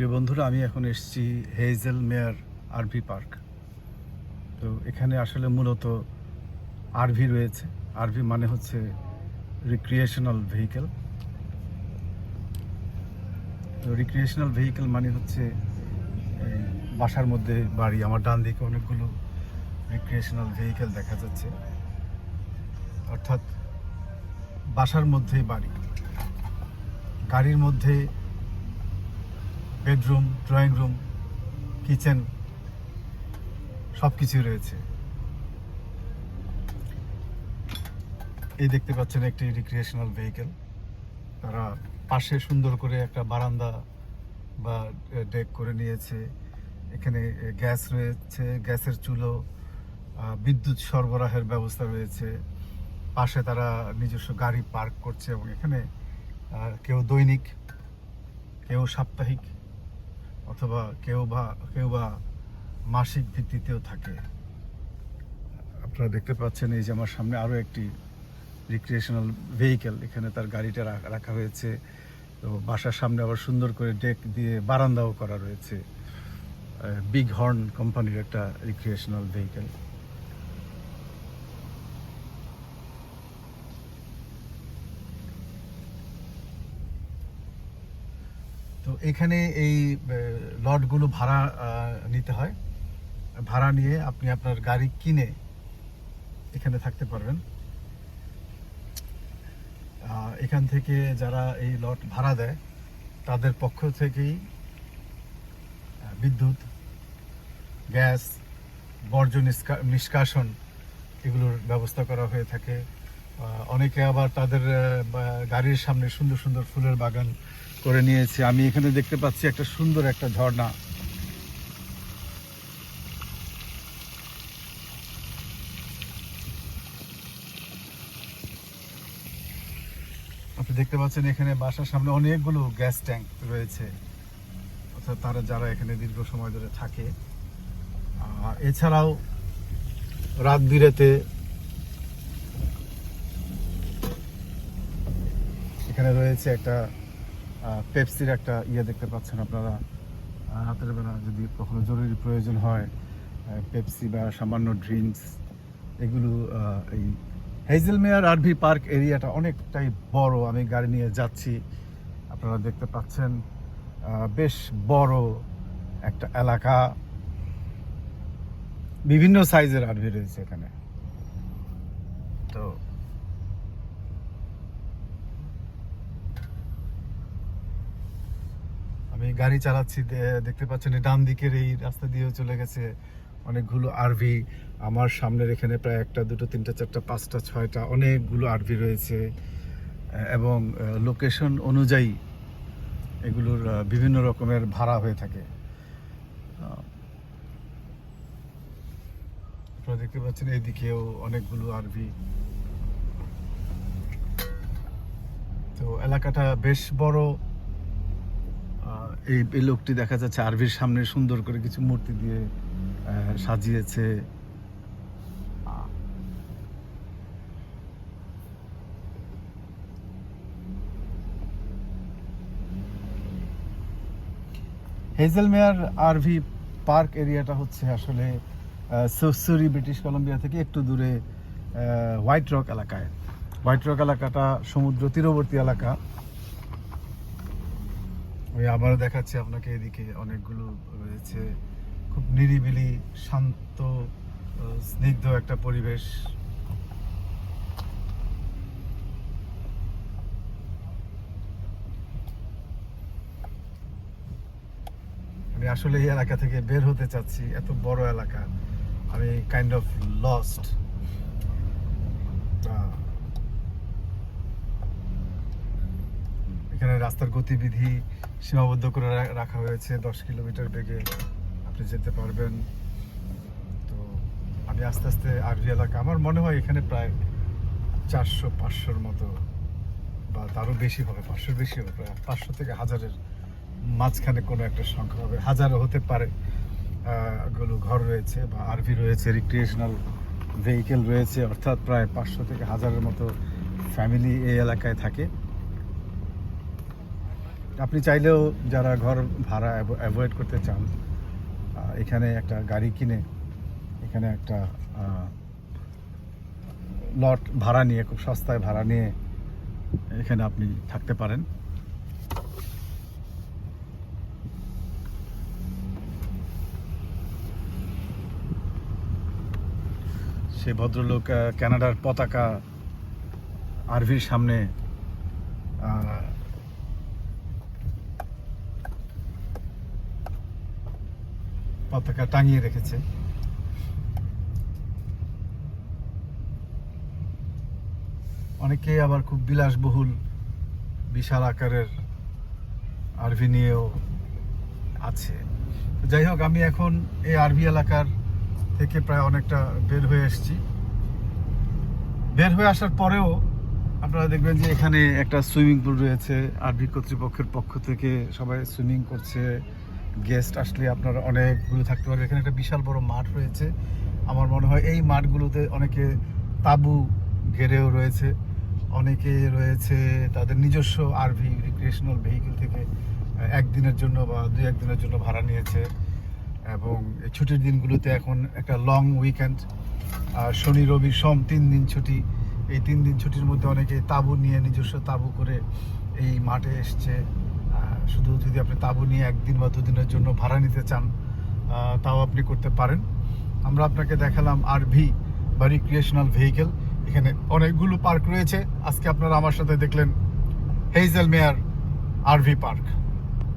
প্রিয় বন্ধুরা, আমি এখন এসেছি হেজেল মেয়ার আরভি পার্ক। তো এখানে আসলে মূলত আরভি রয়েছে। আরভি মানে হচ্ছে রিক্রিয়েশনাল ভেহিকেল তো রিক্রিয়েশনাল ভেহিকেল মানে হচ্ছে বাসার মধ্যে বাড়ি। আমার ডান দিকে অনেকগুলো রিক্রিয়েশনাল ভেহিকেল দেখা যাচ্ছে। অর্থাৎ বাসার মধ্যেই বাড়ি। গাড়ির মধ্যে বেডরুম, ড্রয়িং রুম, কিচেন সব কিছুই রয়েছে। এই দেখতে পাচ্ছেন একটি রিক্রিয়েশনাল ভেহিকেল তারা পাশে সুন্দর করে একটা বারান্দা বা ডেক করে নিয়েছে। এখানে গ্যাস রয়েছে, গ্যাসের চুলো বিদ্যুৎ সরবরাহের ব্যবস্থা রয়েছে। পাশে তারা নিজস্ব গাড়ি পার্ক করছে এবং এখানে কেউ দৈনিক, কেউ সাপ্তাহিক। অথবা কেউ বা কেউ বা মাসিক ভিত্তিতেও থাকে। আপনারা দেখতে পাচ্ছেন এই যে আমার সামনে আরও একটি রিক্রিয়েশনাল ভেহিকেল এখানে তার গাড়িটা রাখা হয়েছে। তো বাসার সামনে আবার সুন্দর করে ডেক দিয়ে বারান্দাও করা রয়েছে। বিগ হর্ন কোম্পানির একটা রিক্রিয়েশনাল ভেহিকেল তো এখানে এই লটগুলো ভাড়া নিতে হয়। ভাড়া নিয়ে আপনি আপনার গাড়ি কিনে এখানে থাকতে পারবেন। এখান থেকে যারা এই লট ভাড়া দেয়, তাদের পক্ষ থেকেই বিদ্যুৎ, গ্যাস, বর্জ্য নিষ্কা- নিষ্কাশন এগুলোর ব্যবস্থা করা হয়ে থাকে। অনেকে আবার তাদের গাড়ির সামনে সুন্দর সুন্দর ফুলের বাগান করে নিয়েছে। আমি এখানে দেখতে পাচ্ছি একটা সুন্দর একটা ঝর্ণা। আপনি দেখতে পাচ্ছেন এখানে বাসার সামনে অনেকগুলো গ্যাস ট্যাঙ্ক রয়েছে। অর্থাৎ তারা যারা এখানে দীর্ঘ সময় ধরে থাকে। আর এছাড়াও রাত বিরেতে এখানে রয়েছে একটা পেপসির একটা ইয়ে দেখতে পাচ্ছেন আপনারা। রাতের বেলা যদি কখনো জরুরি প্রয়োজন হয় পেপসি বা সামান্য ড্রিঙ্কস এগুলো এই হেজেলমেয়ার আরভি পার্ক এরিয়াটা অনেকটাই বড়। আমি গাড়ি নিয়ে যাচ্ছি। আপনারা দেখতে পাচ্ছেন বেশ বড় একটা এলাকা। বিভিন্ন সাইজের আরভি রয়েছে এখানে। তো আমি গাড়ি চালাচ্ছি দেখতে পাচ্ছেন ডান দিকের এই রাস্তা দিয়েও চলে গেছে অনেকগুলো আরভি। আমার সামনের এখানে প্রায় একটা, দুটো, তিনটা, চারটা, পাঁচটা, ছয়টা অনেকগুলো আরভি রয়েছে। এবং লোকেশন অনুযায়ী এগুলোর বিভিন্ন রকমের ভাড়া হয়ে থাকে। দেখতে পাচ্ছেন এইদিকেও অনেকগুলো আরভি। তো এলাকাটা বেশ বড়। এই লোকটি দেখা যাচ্ছে আরভির সামনে সুন্দর করে কিছু মূর্তি দিয়ে সাজিয়েছে। হেজেলমেয়ার আরভি পার্ক এরিয়াটা হচ্ছে আসলে সুসুরি ব্রিটিশ কলম্বিয়া থেকে একটু দূরে হোয়াইট রক এলাকায়। হোয়াইট রক এলাকাটা সমুদ্র তীরবর্তী এলাকা। আমি আবার দেখাচ্ছি আপনাকে এদিকে অনেকগুলো রয়েছে খুব নিরিবিলি, শান্ত স্নিগ্ধ একটা পরিবেশ। আমি আসলে এই এলাকা থেকে বের হতে চাচ্ছি, এত বড় এলাকা। আমি কাইন্ড অফ লস্ট এখানে রাস্তার গতিবিধি সীমাবদ্ধ করে রাখা হয়েছে। দশ কিলোমিটার বেগে আপনি যেতে পারবেন। তো আমি আস্তে আস্তে আরভি এলাকা, আমার মনে হয় এখানে প্রায় চারশো, পাঁচশোর মতো বা তারও বেশি হবে, পাঁচশোর বেশি হবে, প্রায় পাঁচশো থেকে হাজারের মাঝখানে কোনো একটা সংখ্যা হবে। হাজারও হতে পারে গুলো ঘর রয়েছে বা আরভি রয়েছে রিক্রিয়েশনাল ভেহিকেল রয়েছে, অর্থাৎ প্রায় পাঁচশো থেকে হাজারের মতো ফ্যামিলি এই এলাকায় থাকে। আপনি চাইলেও যারা ঘর ভাড়া অ্যাভয়েড করতে চান এখানে একটা গাড়ি কিনে, এখানে একটা লট ভাড়া নিয়ে, খুব সস্তায় ভাড়া নিয়ে এখানে আপনি থাকতে পারেন। সে ভদ্রলোক কানাডার পতাকা আরভির সামনে পতাকা টাঙিয়ে রেখেছে। অনেকে আবার খুব বিলাসবহুল, বিশাল আকারের আরভি নিয়েও আছে। যাই হোক, আমি এখন এই আরভি এলাকার থেকে প্রায় অনেকটা বের হয়ে এসেছি। বের হয়ে আসার পরেও আপনারা দেখবেন যে এখানে একটা সুইমিং পুল রয়েছে। আরবি কর্তৃপক্ষের পক্ষ থেকে সবাই সুইমিং করছে। গেস্ট আসলে আপনারা অনেকগুলো থাকতে পারবে এখানে একটা বিশাল বড় মাঠ রয়েছে। আমার মনে হয় এই মাঠগুলোতে অনেকে তাবু ঘেরেও রয়েছে। অনেকে রয়েছে তাদের নিজস্ব আরভি রিক্রিয়েশনাল ভেহিকেল থেকে একদিনের জন্য বা দুই একদিনের জন্য ভাড়া নিয়েছে। এবং এই ছুটির দিনগুলোতে এখন একটা লং উইকেন্ড আর শনি, রবি সোম তিন দিন ছুটি। এই তিন দিন ছুটির মধ্যে অনেকে তাঁবু নিয়ে নিজস্ব তাঁবু করে এই মাঠে এসছে। শুধু যদি আপনি তাঁবু নিয়ে একদিন বা দুদিনের জন্য ভাড়া নিতে চান তাও আপনি করতে পারেন। আমরা আপনাকে দেখালাম আর ভি বা রিক্রিয়েশনাল ভেহিকেল এখানে অনেকগুলো পার্ক রয়েছে। আজকে আপনারা আমার সাথে দেখলেন হেইজেল মেয়ার আরভি পার্ক